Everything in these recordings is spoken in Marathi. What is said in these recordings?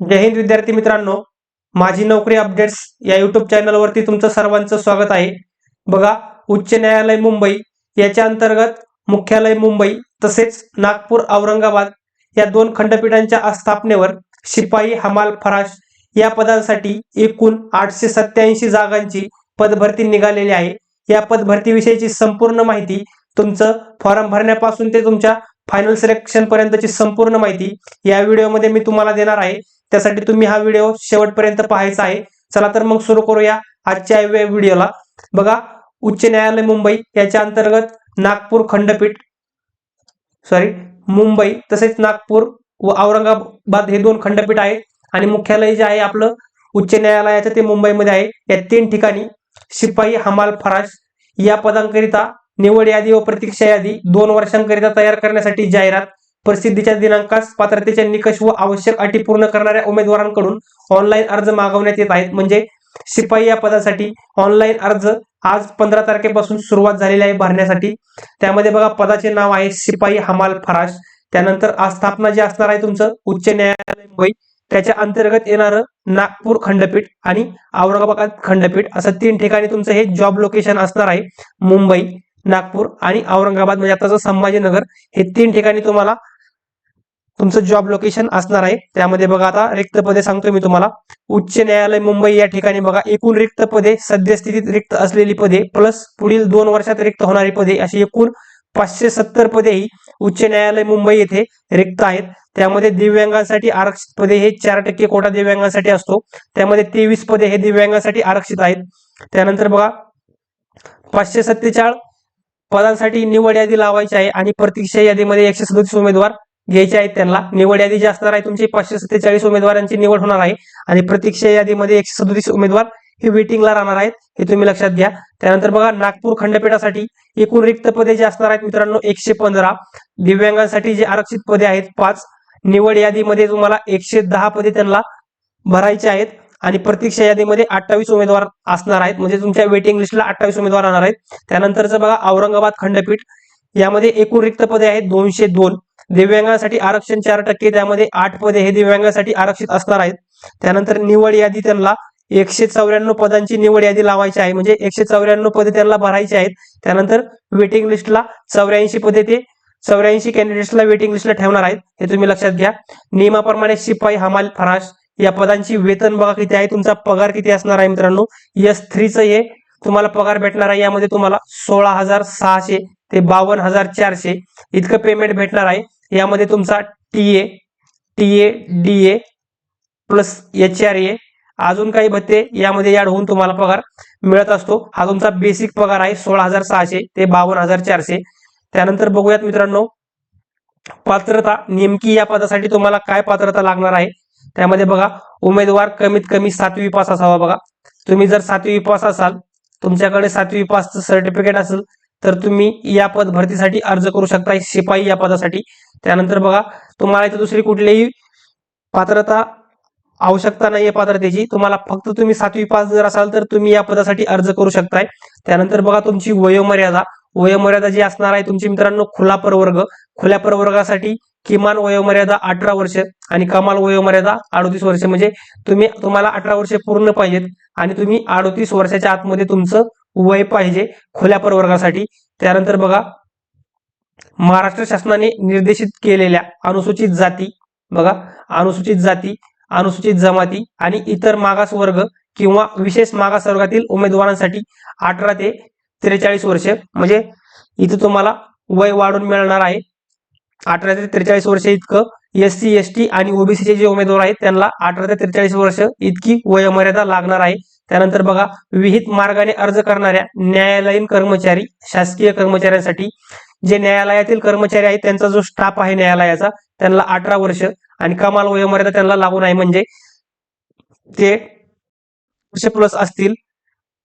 जय हिंद विद्यार्थी मित्रांनो माझी नोकरी अपडेट्स या युट्यूब चॅनलवरती तुमचं सर्वांचं स्वागत आहे. बघा उच्च न्यायालय मुंबई याच्या अंतर्गत मुख्यालय मुंबई तसेच नागपूर औरंगाबाद या दोन खंडपीठांच्या स्थापनेवर शिपाई हमाल फराश या पदांसाठी एकूण आठशे सत्याऐंशी जागांची पदभरती निघालेली आहे. या पदभरतीविषयीची संपूर्ण माहिती तुमचं फॉर्म भरण्यापासून ते तुमच्या फायनल सिलेक्शन पर्यंतची संपूर्ण माहिती या व्हिडिओमध्ये मी तुम्हाला देणार आहे. त्यासाठी तुम्ही हा व्हिडिओ शेवटपर्यंत पाहायचा आहे. चला तर मग सुरू करूया आजच्या व्हिडिओला बघा उच्च न्यायालय मुंबई याच्या अंतर्गत नागपूर खंडपीठ सॉरी मुंबई तसेच नागपूर व औरंगाबाद हे दोन खंडपीठ आहेत. आणि मुख्यालय जे आहे आपलं उच्च न्यायालयाचं ते मुंबईमध्ये आहे. या तीन ठिकाणी शिपाई हमाल फराश या पदांकरिता निवड यादी व प्रतीक्षा यादी दोन वर्षांकरिता तयार करण्यासाठी जाहिरात प्रसिद्धीच्या दिनांकास पात्रतेचे निकष व आवश्यक अटी पूर्ण करणाऱ्या उमेदवारांकडून ऑनलाईन अर्ज मागवण्यात येत आहेत. म्हणजे शिपाई या पदासाठी ऑनलाईन अर्ज आज पंधरा तारखेपासून सुरुवात झालेली आहे भरण्यासाठी. त्यामध्ये बघा पदाचे नाव आहे शिपाई हमाल फराश. त्यानंतर आस्थापना जे असणार आहे तुमचं उच्च न्यायालय मुंबई. त्याच्या अंतर्गत येणारं नागपूर खंडपीठ आणि औरंगाबाद खंडपीठ असं तीन ठिकाणी तुमचं हे जॉब लोकेशन असणार आहे. मुंबई नागपूर आणि औरंगाबाद म्हणजे आताचं संभाजीनगर हे तीन ठिकाणी तुम्हाला तुमचं जॉब लोकेशन असणार आहे. त्यामध्ये बघा आता रिक्त पदे सांगतो मी तुम्हाला. उच्च न्यायालय मुंबई या ठिकाणी बघा. एकूण रिक्त पदे सद्यस्थितीत रिक्त असलेली पदे प्लस पुढील दोन वर्षात रिक्त होणारी पदे अशी एकूण पाचशे सत्तर पदे ही उच्च न्यायालय मुंबई येथे रिक्त आहेत. त्यामध्ये दिव्यांगांसाठी आरक्षित पदे हे चार टक्के कोटा दिव्यांगांसाठी असतो. त्यामध्ये तेवीस पदे हे दिव्यांगांसाठी आरक्षित आहेत. त्यानंतर बघा पाचशे सत्तेचाळ पदांसाठी निवड यादी लावायची आहे आणि प्रतीक्षा यादीमध्ये एकशे सदतीस उमेदवार घ्यायचे आहेत त्यांना. निवड यादी जी असणार आहे तुमची पाचशे सत्तेचाळीस उमेदवारांची निवड होणार आहे. आणि प्रतीक्षा यादीमध्ये एकशे सदतीस उमेदवार हे वेटिंगला राहणार आहेत. हे तुम्ही लक्षात घ्या. त्यानंतर बघा नागपूर खंडपीठासाठी एकूण रिक्त पदे जे असणार आहेत मित्रांनो एकशे पंधरा. दिव्यांगांसाठी जे आरक्षित पदे आहेत पाच. निवड यादीमध्ये तुम्हाला एकशे दहा पदे त्यांना भरायचे आहेत. आणि प्रतीक्षा यादीमध्ये अठ्ठावीस उमेदवार असणार आहेत. म्हणजे तुमच्या वेटिंग लिस्टला अठ्ठावीस उमेदवार राहणार आहेत. त्यानंतरचं बघा औरंगाबाद खंडपीठ. यामध्ये एकूण रिक्त पदे आहेत दोनशे दोन. दिव्यांगांसाठी आरक्षण चार टक्के त्यामध्ये आठ पदे हे दिव्यांगांसाठी आरक्षित असणार आहेत. त्यानंतर निवड यादी त्यांना एकशे चौऱ्याण्णव पदांची निवड यादी लावायची आहे. म्हणजे एकशे चौऱ्याण्णव पदे त्यांना भरायची आहेत. त्यानंतर वेटिंग लिस्टला चौऱ्याऐंशी पदे ते चौऱ्याऐंशी कॅन्डिडेट्सला वेटिंग लिस्टला ठेवणार आहेत. हे तुम्ही लक्षात घ्या. नियमाप्रमाणे शिपाई हमाल फराश या पदांची वेतन बघा किती आहे. तुमचा पगार किती असणार आहे मित्रांनो? एस थ्रीचं हे तुम्हाला पगार भेटणार आहे. यामध्ये तुम्हाला सोळा हजार सहाशे ते बावन्न हजार चारशे इतकं पेमेंट भेटणार आहे. यामध्ये तुमचा T A T A D A plus H R A अजून काही भत्ते यामध्ये ऍड होऊन तुम्हाला पगार मिळत असतो. हा तुमचा बेसिक पगार आहे सोळा हजार सहाशे ते बावन्न हजार चारशे. त्यानंतर बघूयात मित्रांनो पात्रता नेमकी या पदासाठी तुम्हाला काय पात्रता लागणार आहे? त्यामध्ये बघा उमेदवार कमीत कमी सातवी पास असावा बघा. तुम्ही जर सातवी पास असाल तुमच्याकडे सातवी पासचं सर्टिफिकेट असेल तर तुम्ही या पद भरतीसाठी अर्ज करू शकता शिपाई या पदासाठी. त्यानंतर बघा तुम्हाला इथे दुसरी कुठलीही पात्रता आवश्यकता नाहीये पात्रतेची. तुम्हाला फक्त तुम्ही सातवी पास जर असाल तर तुम्ही या पदासाठी अर्ज करू शकताय. त्यानंतर बघा तुमची वयोमर्यादा. वयोमर्यादा जी असणार आहे तुमची मित्रांनो खुला प्रवर्ग. खुल्या प्रवर्गासाठी किमान वयोमर्यादा अठरा वर्ष आणि कमाल वयोमर्यादा अडोतीस वर्ष. म्हणजे तुम्ही तुम्हाला अठरा वर्ष पूर्ण पाहिजेत आणि तुम्ही अडोतीस वर्षाच्या आतमध्ये तुमचं वय पाहिजे खुल्या प्रवर्गासाठी त्यानंतर बघा महाराष्ट्र शासनाने निर्देशित केलेल्या अनुसूचित जाती बघा अनुसूचित जाती अनुसूचित जमाती आणि इतर मागास वर्ग किंवा विशेष मागास वर्गातील उमेदवारांसाठी अठरा ते त्रेचाळीस वर्ष म्हणजे इथे तुम्हाला वय वाढून मिळणार आहे. अठरा ते त्रेचाळीस वर्ष इतकं एस सी एस टी आणि ओबीसीचे जे उमेदवार आहेत त्यांना अठरा ते त्रेचाळीस वर्ष इतकी वयमर्यादा लागणार आहे. त्यानंतर बघा विहित मार्गाने अर्ज करणाऱ्या न्यायालयीन कर्मचारी शासकीय कर्मचाऱ्यांसाठी जे न्यायालयातील कर्मचारी आहेत त्यांचा जो स्टाफ आहे न्यायालयाचा त्यांना अठरा वर्ष आणि कमाल वयोमर्यादा त्यांना लागू नाही म्हणजे ते वर्ष प्लस असतील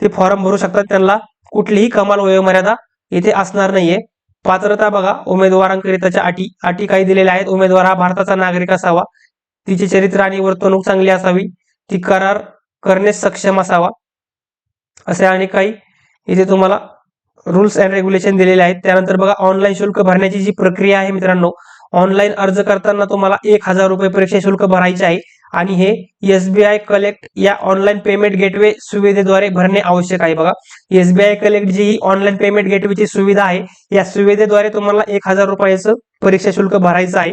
ते फॉर्म भरू शकतात. त्यांना कुठलीही कमाल वयोमर्यादा इथे असणार नाहीये. पात्रता बघा उमेदवारांकरिताच्या अटी अटी काही दिलेल्या आहेत. उमेदवार हा भारताचा नागरिक असावा. तिचे चरित्र आणि वर्तणूक चांगली असावी. ती करार करण्यास सक्षम असावा. असे आणि काही इथे तुम्हाला रूल्स अँड रेग्युलेशन दिलेले आहेत. त्यानंतर बघा ऑनलाईन शुल्क भरण्याची जी प्रक्रिया आहे मित्रांनो ऑनलाईन अर्ज करताना तुम्हाला एक हजार रुपये परीक्षा शुल्क भरायचे आहे आणि हे एसबीआय कलेक्ट या ऑनलाईन पेमेंट गेटवे सुविधेद्वारे भरणे आवश्यक आहे. बघा एसबीआय कलेक्ट जी ही ऑनलाईन पेमेंट गेटवेची सुविधा आहे या सुविधेद्वारे तुम्हाला एक हजार रुपयाचं परीक्षा शुल्क भरायचं आहे.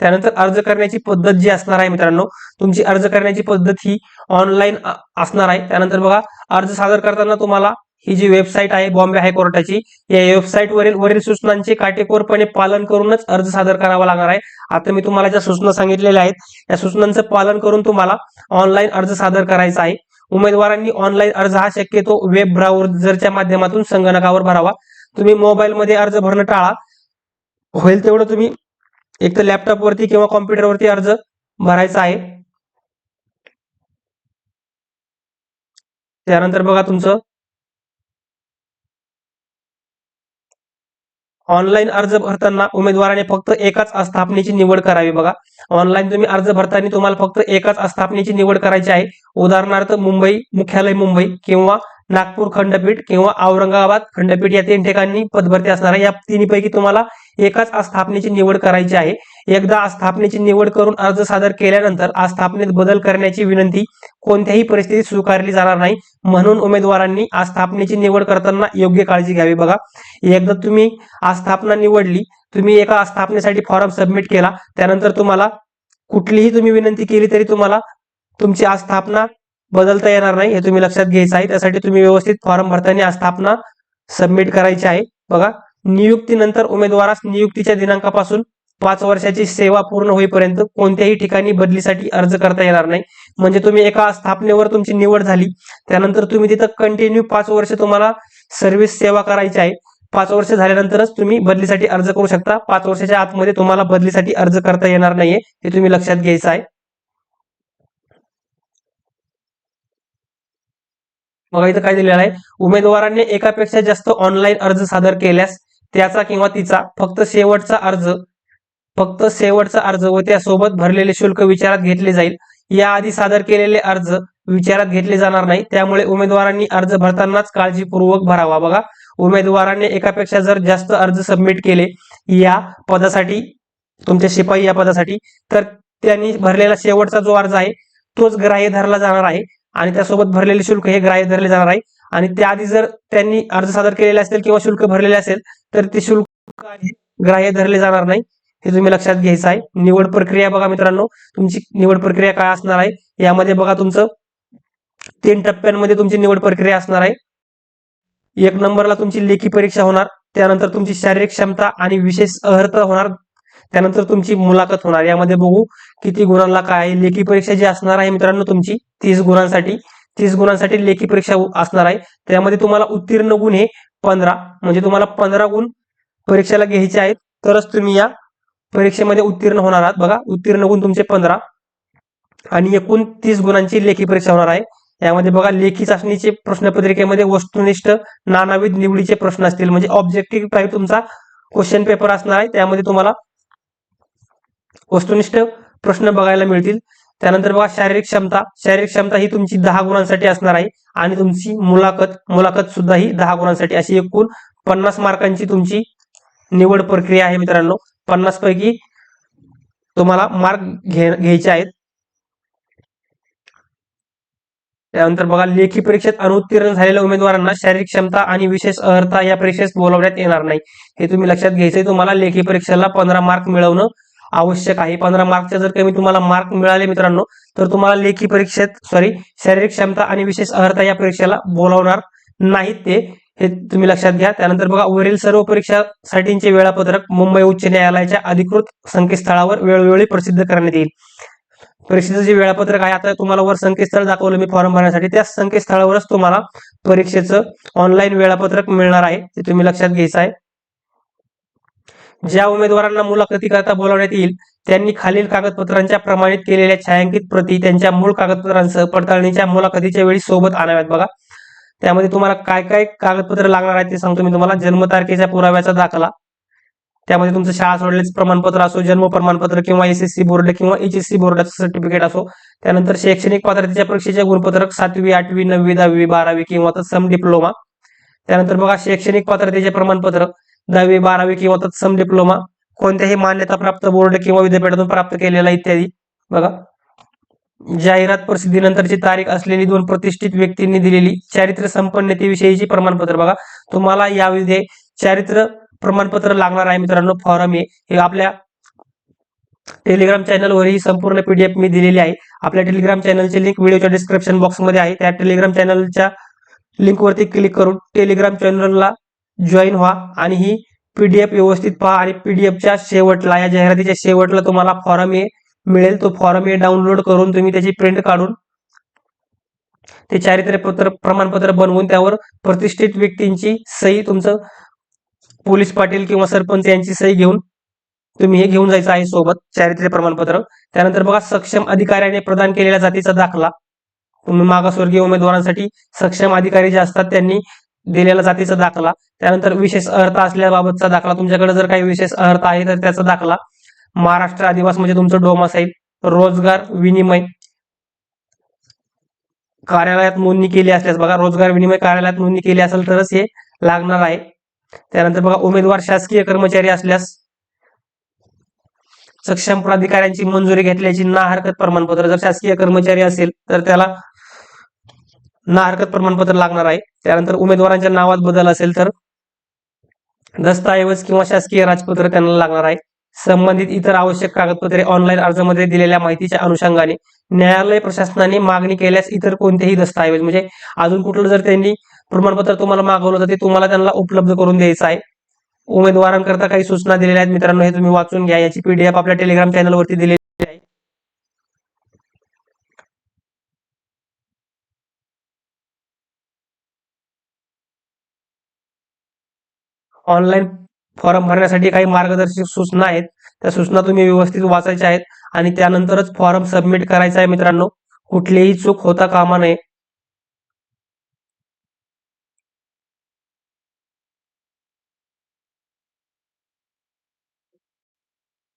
त्यानंतर अर्ज करण्याची पद्धत जी असणार आहे मित्रांनो तुमची अर्ज करण्याची पद्धत ही ऑनलाईन असणार आहे. त्यानंतर बघा अर्ज सादर करताना तुम्हाला ही जी वेबसाईट आहे बॉम्बे हायकोर्टाची या वेबसाईट वरील वरील सूचनांचे काटेकोरपणे पालन करूनच अर्ज सादर करावा लागणार आहे. आता मी तुम्हाला ज्या सूचना सांगितलेल्या आहेत या सूचनांचं पालन करून तुम्हाला ऑनलाईन अर्ज सादर करायचा आहे. उमेदवारांनी ऑनलाईन अर्ज हा शक्यतो वेब ब्राउझरच्या माध्यमातून संगणकावर भरावा. तुम्ही मोबाईलमध्ये अर्ज भरणं टाळा. होईल तेवढं तुम्ही एक तर लॅपटॉपवरती किंवा कॉम्प्युटरवरती अर्ज भरायचा आहे. त्यानंतर बघा तुमचं. ऑनलाईन अर्ज भरताना उमेदवाराने फक्त एकाच आस्थापनेची निवड करावी बघा. ऑनलाईन तुम्ही अर्ज भरताना तुम्हाला फक्त एकाच आस्थापनेची निवड करायची आहे. उदाहरणार्थ मुंबई मुख्यालय मुंबई किंवा नागपूर खंडपीठ किंवा औरंगाबाद खंडपीठ या तीन ठिकाणी पदभरती असणार आहे या तिन्हीपैकी तुम्हाला एकाच आस्थापनेची निवड करायची आहे. एकदा आस्थापनेची निवड करून अर्ज सादर केल्यानंतर आस्थापनेत बदल करण्याची विनंती कोणत्याही परिस्थितीत स्वीकारली जाणार नाही. म्हणून उमेदवारांनी आस्थापनेची निवड करताना योग्य काळजी घ्यावी बघा. एकदा तुम्ही आस्थापना निवडली तुम्ही एका आस्थापनेसाठी फॉर्म सबमिट केला त्यानंतर तुम्हाला कुठलीही तुम्ही विनंती केली तरी तुम्हाला तुमची आस्थापना बदलता येणार नाही हे तुम्ही लक्षात घ्यायचं आहे. त्यासाठी तुम्ही व्यवस्थित फॉर्म भरताना आस्थापना सबमिट करायची आहे. बघा नियुक्तीनंतर उमेदवारास नियुक्तीच्या दिनांकापासून पाच वर्षाची सेवा पूर्ण होईपर्यंत कोणत्याही ठिकाणी बदलीसाठी अर्ज करता येणार नाही. म्हणजे तुम्ही एका स्थापनेवर तुमची निवड झाली त्यानंतर तुम्ही तिथं कंटिन्यू पाच वर्ष तुम्हाला सर्व्हिस सेवा करायची आहे. पाच वर्ष झाल्यानंतरच तुम्ही बदलीसाठी अर्ज करू शकता. पाच वर्षाच्या आतमध्ये तुम्हाला बदलीसाठी अर्ज करता येणार नाहीये हे तुम्ही लक्षात घ्यायचं आहे. बघा इथं काय दिलेलं आहे? उमेदवारांनी एकापेक्षा जास्त ऑनलाईन अर्ज सादर केल्यास त्याचा किंवा तिचा फक्त शेवटचा अर्ज फक्त शेवटचा अर्ज व त्यासोबत भरलेले शुल्क विचारात घेतले जाईल. याआधी सादर केलेले अर्ज विचारात घेतले जाणार नाही. त्यामुळे उमेदवारांनी अर्ज भरतानाच काळजीपूर्वक भरावा. बघा उमेदवारांनी एकापेक्षा जर जास्त अर्ज सबमिट केले या पदासाठी तुमच्या शिपाई या पदासाठी तर त्यांनी भरलेला शेवटचा जो अर्ज आहे तोच ग्राह्य धरला जाणार आहे. आणि त्यासोबत भरलेले शुल्क हे ग्राह्य धरले जाणार आहे. आणि त्याआधी जर त्यांनी अर्ज सादर केलेले असेल किंवा शुल्क भरलेले असेल तर ते शुल्क ग्राह्य धरले जाणार नाही. हे तुम्ही लक्षात घ्यायचं आहे. निवड प्रक्रिया बघा मित्रांनो. तुमची निवड प्रक्रिया काय असणार आहे? यामध्ये बघा तुमचं तीन टप्प्यांमध्ये तुमची निवड प्रक्रिया असणार आहे. एक नंबरला तुमची लेखी परीक्षा होणार. त्यानंतर तुमची शारीरिक क्षमता आणि विशेष अर्हता होणार. त्यानंतर तुमची मुलाखत होणार. यामध्ये बघू किती गुणांना काय आहे लेखी परीक्षा जी असणार आहे मित्रांनो तुमची तीस गुणांसाठी. तीस गुणांसाठी लेखी परीक्षा असणार आहे. त्यामध्ये तुम्हाला उत्तीर्ण गुण हे पंधरा म्हणजे तुम्हाला पंधरा गुण परीक्षेला घ्यायचे आहेत. तरच तुम्ही या परीक्षेमध्ये उत्तीर्ण होणार आहात. बघा उत्तीर्ण गुण तुमचे पंधरा आणि एकूण तीस गुणांची लेखी परीक्षा होणार आहे. यामध्ये बघा लेखी चाचणीचे प्रश्नपत्रिकेमध्ये वस्तुनिष्ठ नानाविध निवडीचे प्रश्न असतील. म्हणजे ऑब्जेक्टिव्ह टाईप तुमचा क्वेश्चन पेपर असणार आहे. त्यामध्ये तुम्हाला वस्तुनिष्ठ प्रश्न बघायला मिळतील. त्यानंतर बघा शारीरिक क्षमता. शारीरिक क्षमता ही तुमची दहा गुणांसाठी असणार आहे. आणि तुमची मुलाखत मुलाखत सुद्धा ही दहा गुणांसाठी. अशी एकूण पन्नास मार्कांची तुमची निवड प्रक्रिया आहे मित्रांनो. पन्नास पैकी तुम्हाला मार्क घे घ्यायचे आहेत. त्यानंतर बघा लेखी परीक्षेत अनुत्तीर्ण झालेल्या उमेदवारांना शारीरिक क्षमता आणि विशेष अर्हता या परीक्षेत बोलवण्यात येणार नाही. हे तुम्ही लक्षात घ्यायचंय. तुम्हाला लेखी परीक्षेला पंधरा मार्क मिळवणं आवश्यक आहे. पंधरा मार्कच्या जर कमी तुम्हाला मार्क मिळाले मित्रांनो तर तुम्हाला लेखी परीक्षेत सॉरी शारीरिक क्षमता आणि विशेष अर्हता या परीक्षेला बोलावणार नाहीत ते. हे तुम्ही लक्षात घ्या. त्यानंतर बघा वरील सर्व परीक्षासाठीचे वेळापत्रक मुंबई उच्च न्यायालयाच्या अधिकृत संकेतस्थळावर वेळोवेळी प्रसिद्ध करण्यात येईल. परीक्षेचं जे वेळापत्रक आहे आता तुम्हाला वर संकेतस्थळ दाखवलं मी फॉर्म भरण्यासाठी. त्या संकेतस्थळावरच तुम्हाला परीक्षेचं ऑनलाईन वेळापत्रक मिळणार आहे. ते तुम्ही लक्षात घ्यायचं आहे. ज्या उमेदवारांना मुलाखती करता बोलावण्यात येईल त्यांनी खालील कागदपत्रांच्या प्रमाणित केलेल्या छायांकित प्रती त्यांच्या मूळ कागदपत्रांसह पडताळणीच्या मुलाखतीच्या वेळी सोबत आणाव्यात बघा. त्यामध्ये तुम्हाला काय काय कागदपत्र लागणार आहेत ते सांगतो मी तुम्हाला. जन्मतारखेच्या पुराव्याचा दाखला. त्यामध्ये तुमचं शाळा सोडल्याचं प्रमाणपत्र असो जन्म प्रमाणपत्र किंवा एस एस सी बोर्ड किंवा एच एस सी बोर्डाचं सर्टिफिकेट असो. त्यानंतर शैक्षणिक पात्रतेच्या परीक्षेचे गुणपत्रक सातवी आठवी नववी दहावी बारावी किंवा तत्सम डिप्लोमा. त्यानंतर बघा शैक्षणिक पात्रतेचे प्रमाणपत्र. दहावी बारावी किंवा तत्सम डिप्लोमा कोणत्याही मान्यताप्राप्त बोर्ड किंवा विद्यापीठातून प्राप्त केलेला इत्यादी. बघा. जाहिरात प्रसिद्धीनंतरची तारीख असलेली दोन प्रतिष्ठित व्यक्तींनी दिलेली चारित्र्य संपन्नतेविषयीची प्रमाणपत्र बघा. तुम्हाला यामध्ये चारित्र्य प्रमाणपत्र लागणार आहे मित्रांनो. फॉरम हे. आपल्या टेलिग्राम चॅनलवर ही संपूर्ण पीडीएफ मी दिलेली आहे. आपल्या टेलिग्राम चॅनलची लिंक व्हिडिओच्या डिस्क्रिप्शन बॉक्समध्ये आहे. त्या टेलिग्राम चॅनलच्या लिंकवरती क्लिक करून टेलिग्राम चॅनलला जॉईन व्हा आणि ही पीडीएफ व्यवस्थित पहा आणि पीडीएफच्या शेवटला या जाहिरातीच्या शेवटला तुम्हाला फॉरम ए मिळेल. तो फॉरम ए डाउनलोड करून तुम्ही त्याची प्रिंट काढून ते चारित्र्यपत्र प्रमाणपत्र बनवून त्यावर प्रतिष्ठित व्यक्तींची सही तुमचं पोलीस पाटील किंवा सरपंच यांची सही घेऊन तुम्ही हे घेऊन जायचं आहे सोबत चारित्र्य प्रमाणपत्र. त्यानंतर बघा सक्षम अधिकाऱ्याने प्रदान केलेल्या जातीचा दाखला. तुम्ही मागासवर्गीय उमेदवारांसाठी सक्षम अधिकारी जे असतात त्यांनी दिलेला जातीचा दाखला. त्यानंतर विशेष अर्थ असल्याबाबतचा दाखला. तुमच्याकडे जर काही विशेष अर्थ आहे तर त्याचा दाखला. महाराष्ट्र आदिवास म्हणजे तुमचं डोम असेल. रोजगार विनिमय कार्यालयात नोंदणी केली असल्यास बघा रोजगार विनिमय कार्यालयात नोंदणी केली असेल तरच हे लागणार आहे. त्यानंतर बघा उमेदवार शासकीय कर्मचारी असल्यास सक्षम प्राधिकाऱ्यांची मंजुरी घेतल्याची ना हरकत प्रमाणपत्र. जर शासकीय कर्मचारी असेल तर त्याला ना हरकत प्रमाणपत्र लागणार आहे. त्यानंतर उमेदवारांच्या नावात बदल असेल तर दस्तऐवज किंवा शासकीय राजपत्र त्यांना लागणार आहे. संबंधित इतर आवश्यक कागदपत्रे ऑनलाईन अर्जामध्ये दिलेल्या माहितीच्या अनुषंगाने न्यायालय प्रशासनाने मागणी केल्यास इतर कोणतेही दस्तऐवज म्हणजे अजून कुठलं जर त्यांनी प्रमाणपत्र तुम्हाला मागवलं तर ते तुम्हाला त्यांना उपलब्ध करून द्यायचं आहे. उमेदवारांकरता काही सूचना दिलेल्या आहेत मित्रांनो हे तुम्ही वाचून घ्या. याची पीडीएफ आपल्या टेलिग्राम चॅनलवरती दिलेली आहे. ऑनलाईन फॉर्म भरण्यासाठी काही मार्गदर्शक सूचना आहेत. त्या सूचना तुम्ही व्यवस्थित वाचायच्या आहेत आणि त्यानंतरच फॉर्म सबमिट करायचा आहे मित्रांनो. कुठलीही चूक होता कामा नये.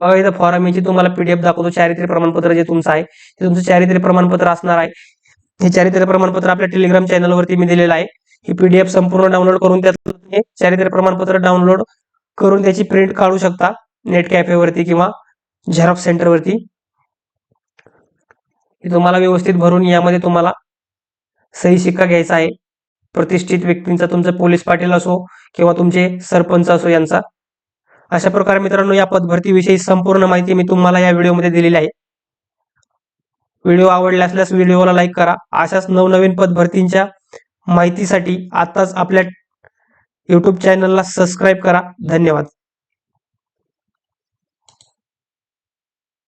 बघा इथं फॉर्म याची तुम्हाला पीडीएफ दाखवतो. चारित्र्य प्रमाणपत्र जे तुमचं आहे ते तुमचं चारित्र्य प्रमाणपत्र असणार आहे. हे चारित्र्य प्रमाणपत्र आपल्या टेलिग्राम चॅनलवरती मी दिलेलं आहे. ही पीडीएफ संपूर्ण डाउनलोड करून त्यात तुम्ही चारित्र्य प्रमाणपत्र डाउनलोड करून त्याची प्रिंट काढू शकता नेट कॅफेवरती किंवा झेरॉक्स सेंटरवरती तुम्हाला व्यवस्थित भरून यामध्ये तुम्हाला सही शिक्का घ्यायचा आहे. प्रतिष्ठित व्यक्तींचा तुमचं पोलीस पाटील असो किंवा तुमचे सरपंच असो यांचा. अशा प्रकारे मित्रांनो या पदभरतीविषयी संपूर्ण माहिती मी तुम्हाला या व्हिडिओमध्ये दिलेली आहे. व्हिडिओ आवडला असल्यास व्हिडिओला लाईक करा. अशाच नवनवीन पदभरतींच्या माहितीसाठी आताच आपल्या युट्यूब चॅनलला सबस्क्राईब करा. धन्यवाद.